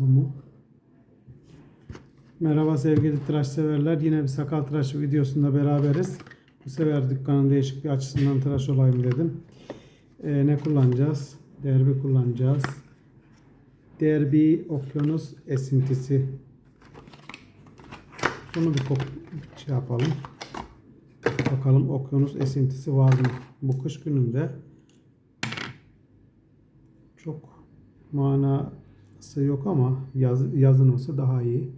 Mu? Merhaba sevgili tıraş severler. Yine bir sakal tıraşı videosunda beraberiz. Bu sefer dükkanın değişik bir açısından tıraş olayım dedim. Ee, ne kullanacağız? Derbi kullanacağız. Derbi okyanus esintisi. Bunu bir kok şey yapalım. Bakalım okyanus esintisi var mı? Bu kış gününde çok manası yok ama yaz, yazın olsa daha iyi.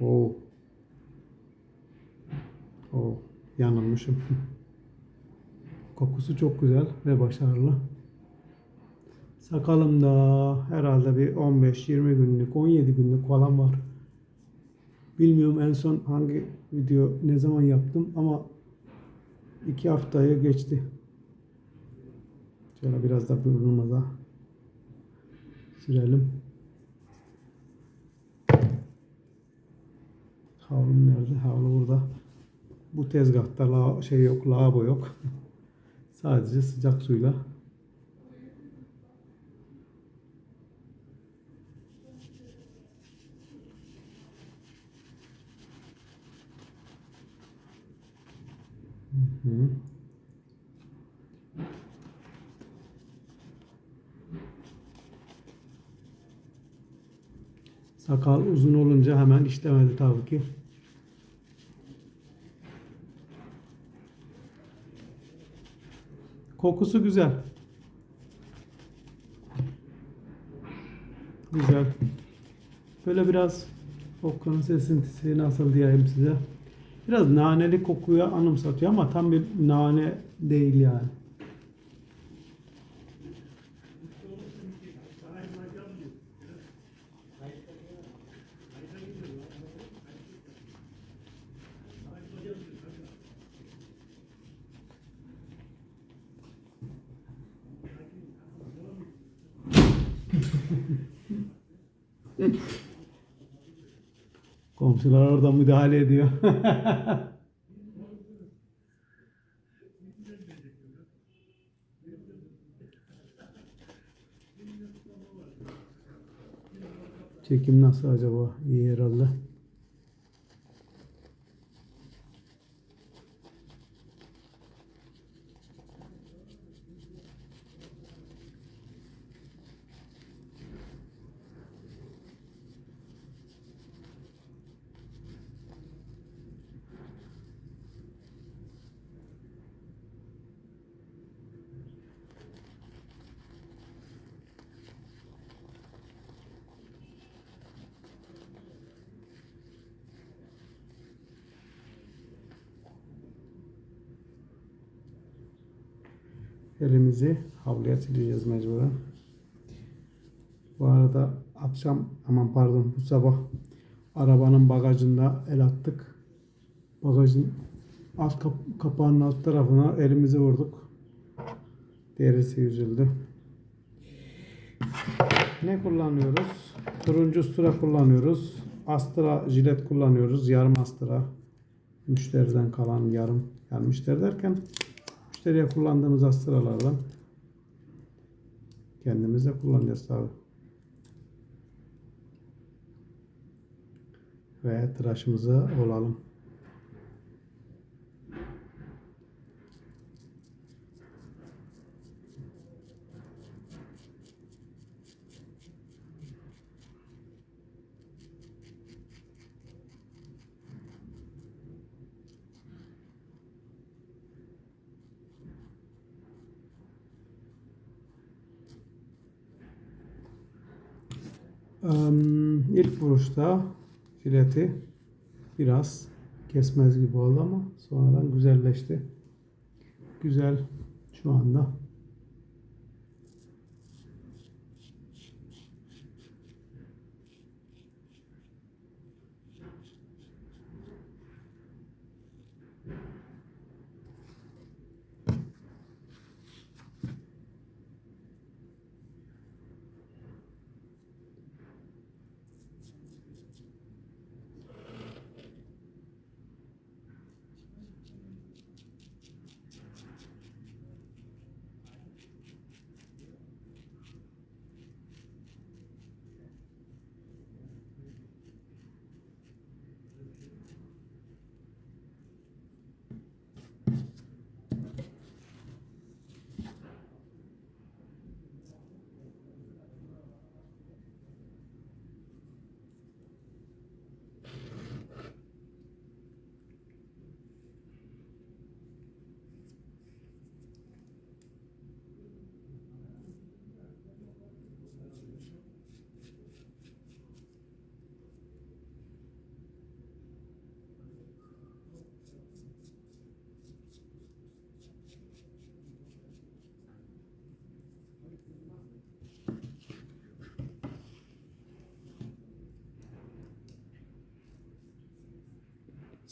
Oo. Oo, yanılmışım. Kokusu çok güzel ve başarılı. Sakalımda herhalde bir 15-20 günlük, 17 günlük falan var. Bilmiyorum en son hangi video ne zaman yaptım ama iki haftayı geçti. Şöyle biraz da burnumuza sürelim. Havlum nerede? Havlu burada. Bu tezgahta la şey yok, lavabo yok. Sadece sıcak suyla Hı. Sakal uzun olunca hemen işlemedi tabii ki. Kokusu güzel. Güzel. Böyle biraz okyanus esintisi nasıl diyeyim size. Biraz naneli kokuya anımsatıyor ama tam bir nane değil yani. Komşular orada müdahale ediyor. Çekim nasıl acaba? İyi herhalde. Elimizi havluya sileceğiz mecburen. Bu arada akşam aman pardon bu sabah arabanın bagajında el attık. Bagajın alt kap- kapağının alt tarafına elimizi vurduk. Derisi yüzüldü. Ne kullanıyoruz? Turuncu sıra kullanıyoruz. Astra jilet kullanıyoruz. Yarım astra. Müşteriden kalan yarım. Yani müşteri derken müşteriye kullandığımız astralardan kendimiz de kullanacağız tabi. Ve tıraşımızı olalım. İlk vuruşta jileti biraz kesmez gibi oldu ama sonradan güzelleşti. Güzel şu anda.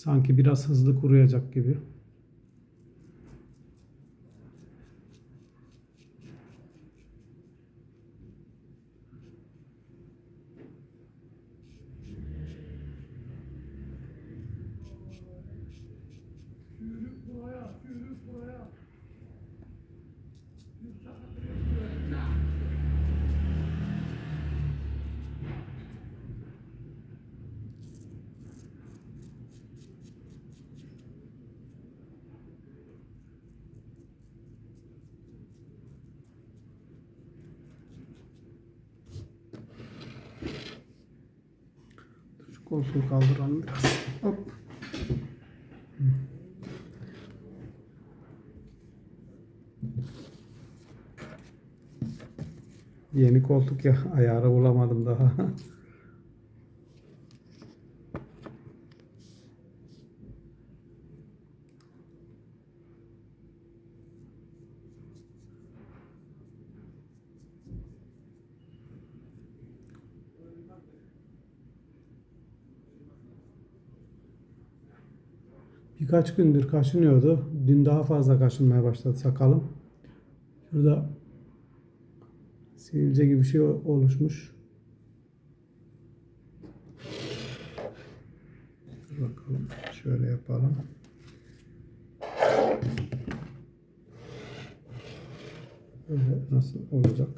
Sanki biraz hızlı kuruyacak gibi. Şu koltuğu kaldıralım biraz. Hop. Yeni koltuk ya ayarı bulamadım daha. Birkaç gündür kaşınıyordu. Dün daha fazla kaşınmaya başladı sakalım. Şurada sivilce gibi bir şey oluşmuş. Dur bakalım. Şöyle yapalım. Böyle nasıl olacak?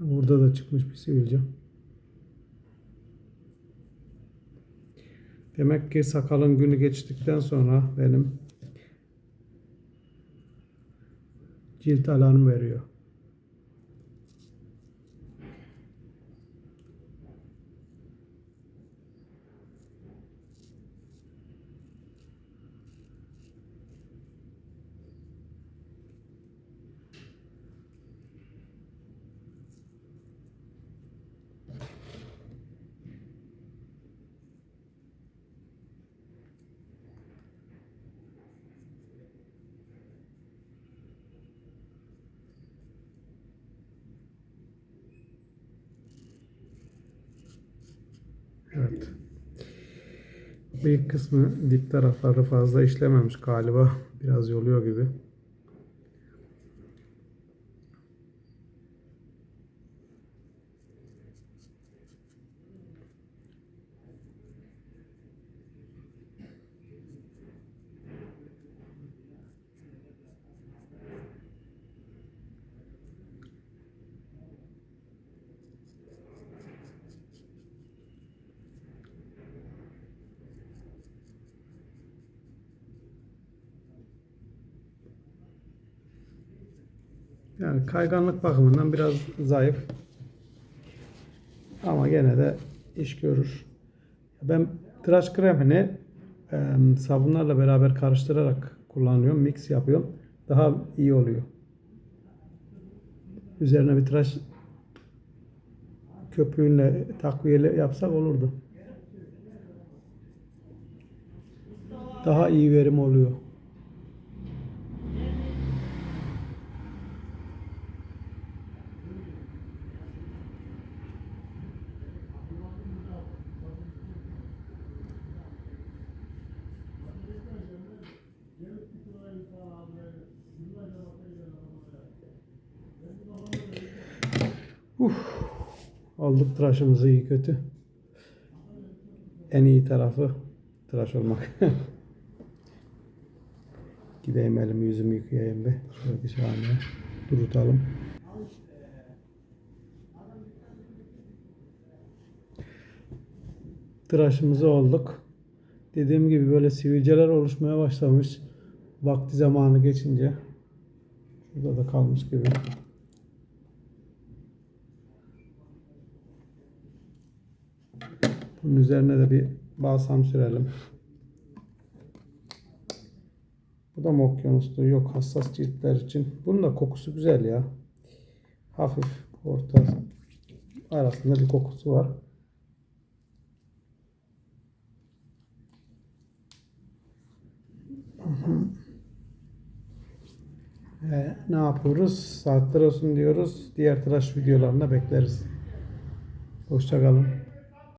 Burada da çıkmış bir sivilce. Demek ki sakalın günü geçtikten sonra benim cilt alarm veriyor. Evet. Bıyık kısmı dip tarafları fazla işlememiş galiba. Biraz yoluyor gibi. Yani kayganlık bakımından biraz zayıf. Ama gene de iş görür. Ben tıraş kremini e, sabunlarla beraber karıştırarak kullanıyorum. Mix yapıyorum. Daha iyi oluyor. Üzerine bir tıraş köpüğünle takviyeli yapsak olurdu. Daha iyi verim oluyor. Uf. Aldık tıraşımızı iyi kötü. En iyi tarafı tıraş olmak. Gideyim elimi yüzümü yıkayayım be. Şöyle bir saniye. Durutalım. Tıraşımızı olduk. Dediğim gibi böyle sivilceler oluşmaya başlamış. Vakti zamanı geçince. Şurada da kalmış gibi. Bunun üzerine de bir balsam sürelim. Bu da mı? Yok hassas ciltler için. Bunun da kokusu güzel ya. Hafif orta arasında bir kokusu var. Ve ne yapıyoruz? Saatler olsun diyoruz. Diğer tıraş videolarında bekleriz. Hoşçakalın.